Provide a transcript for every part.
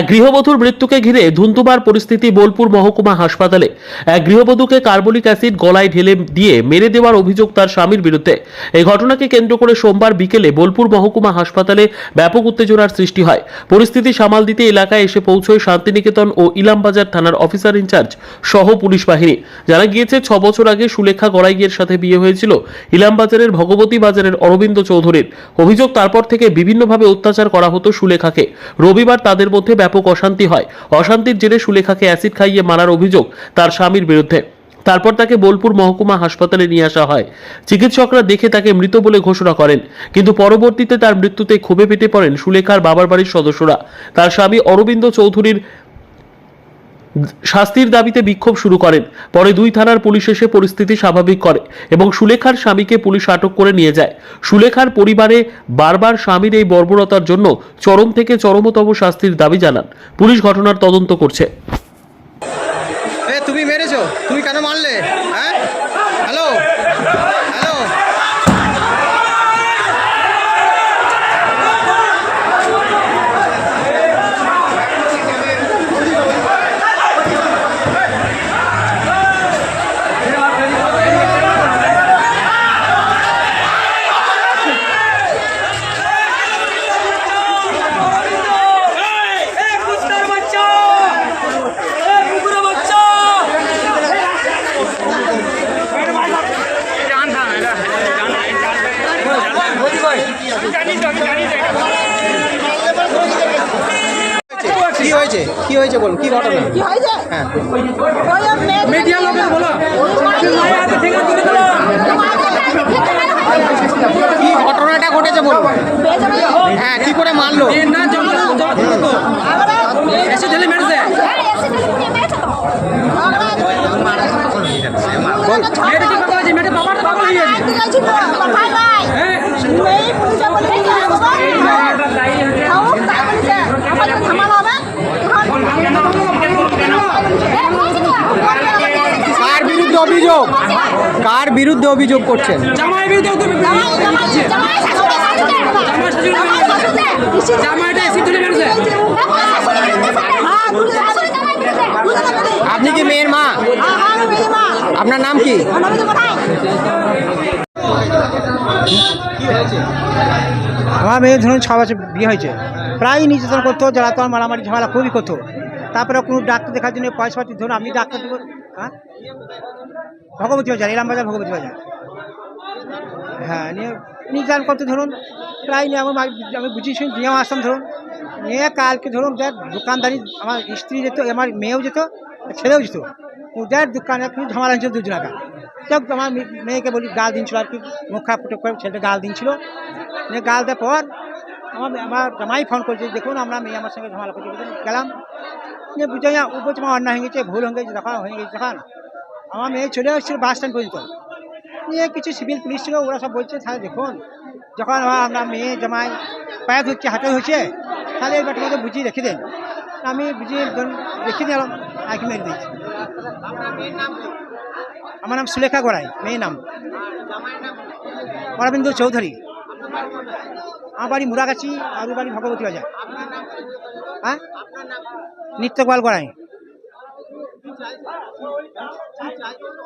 এক গৃহবধূর মৃত্যুকে ঘিরে ধুন্ধুমার পরিস্থিতি বোলপুর মহকুমা হাসপাতালে। এক গৃহবধূকে কার্বলিক অ্যাসিড গলায় ঢেলে দিয়ে মেরে দেওয়ার অভিযোগ তার স্বামীর বিরুদ্ধে। এই ঘটনাকে কেন্দ্র করে সোমবার বিকেলে বোলপুর মহকুমা হাসপাতালে ব্যাপক উত্তেজনার সৃষ্টি হয়। পরিস্থিতি সামাল দিতে এলাকায় এসে পৌঁছয় শান্তিনিকেতন ও ইলামবাজার থানার অফিসার ইনচার্জ সহ পুলিশ বাহিনী। জানা গিয়েছে, ছ বছর আগে সুলেখা গড়াইয়ের সাথে বিয়ে হয়েছিল ইলামবাজারের ভগবতী বাজারের অরবিন্দ চৌধুরীর। অভিযোগ তারপর থেকে বিভিন্নভাবে অত্যাচার করা হতো সুলেখাকে। রবিবার তাদের মধ্যে ব্যাপক অশান্তি হয়। অশান্তির জেরে সুলেখাকে অ্যাসিড খাইয়ে মারার অভিযোগ তার স্বামীর বিরুদ্ধে। তারপর তাকে বোলপুর মহকুমা হাসপাতালে নিয়ে আসা হয়। চিকিৎসকরা দেখে তাকে মৃত বলে ঘোষণা করেন। কিন্তু পরবর্তীতে তার মৃত্যুতে ক্ষোভে পেটে পড়েন সুলেখার বাবার বাড়ির সদস্যরা। তার স্বামী অরবিন্দ চৌধুরীর শাস্তির দাবিতে বিক্ষোভ শুরু করেন। পরে দুই থানার পুলিশ এসে পরিস্থিতি স্বাভাবিক করে এবং সুলেখার স্বামীকে পুলিশ আটক করে নিয়ে যায়। সুলেখার পরিবারে বারবার স্বামীর এই বর্বরতার জন্য চরম থেকে চরমতম শাস্তির দাবি জানান। পুলিশ ঘটনার তদন্ত করছে। তুমি মেরেছো? তুমি কেন মারলে? হয়েছে? কি হয়েছে বলুন কি ঘটনা? কি হয়েছে? হ্যাঁ। মিডিয়া লোকের বলো। কি ঘটনাটা ঘটেছে বলুন? হ্যাঁ কি করে মারলো? এসে ঢেলে মেরেছে। মেয়েটা কি কথা আছে মেয়েটা বাবাটা পাগল হয়ে গেছে দিকে ছিল কথাই নাই হ্যাঁ এই পুলিশে বলে কি হবে খাও তাই বলছে আমাদের থামানো হবে কার বিরুদ্ধে অভিযোগ? কার বিরুদ্ধে অভিযোগ করছেন? জামাই বিরুদ্ধে তো আপনি কি মেয়ের মা? আপনার নাম কি? আমার মেয়ে ধরুন ছ বছর বিয়ে হয়েছে। প্রায় নির্যাতন করতো জ্বালাতন মারামারি ঝামেলা খুবই করতো। তারপরে কোনো ডাক্তার দেখার জন্য পয়সা পাতি ধরুন আপনি ডাক্তার দেবো হ্যাঁ ভগবতী বাজার এলাম বাজার, ভগবতী বাজার। হ্যাঁ নিয়ে নির্যাতন করতে ধরুন, প্রায় নিয়ে আমার আমি বুঝিয়ে শুনে নিয়েও আসতাম ধরুন। নিয়ে কালকে ধরুন, দেখ, দোকানদারি, আমার স্ত্রী যেত, আমার মেয়েও যেত ছেলেও যেত। ওদের দোকানে একটু ঝামেলা দুজন আগে। যাক, আমার মেয়েকে বলি, গাল দিনছিল আর কি, মুখ ফুটে করে ছেলেটা গাল দিনছিল নিয়ে গাল দেওয়ার পর আমার আমার জামাই ফোন করছে, দেখুন, আমরা মেয়ে আমার সঙ্গে ঝামেলা করছি। গেলাম। বুঝে যা ও বলছে অন্যায় হয়ে গেছে, ভুল হয়ে গেছে দেখা হয়ে গেছে দেখান আমার মেয়ে চলে আসছিল বাস স্ট্যান্ড পর্যন্ত। নিয়ে কিছু সিভিল পুলিশ ছিল, ওরা সব বলছে, তাহলে দেখুন, যখন আমার মেয়ে জামাই পায়ে ধরছে, হাতে হচ্ছে তাহলে এই ব্যাটাকে বুঝিয়ে রেখে দেন। আমি বুঝিয়ে রেখে দিলাম আগে মেরে দিয়েছি। আমার নাম সুলেখা গড়াই মেয়ে নাম। অরবিন্দ চৌধুরী। আমার বাড়ি মুরাগাছি আর ওর বাড়ি ভগবতী বাজার। হ্যাঁ? নিত্য গোয়াল গড়াই।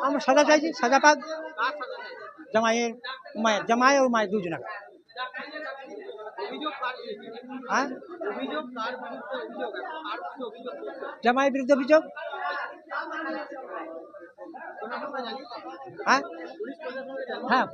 আমরা সাজা চাইছি, সাজা পাক। জামাইয়ের মায়ের জামাই আর মায়ের দুজনা। হ্যাঁ? জামাইয়ের বিরুদ্ধে অভিযোগ? হ্যাঁ? হ্যাঁ।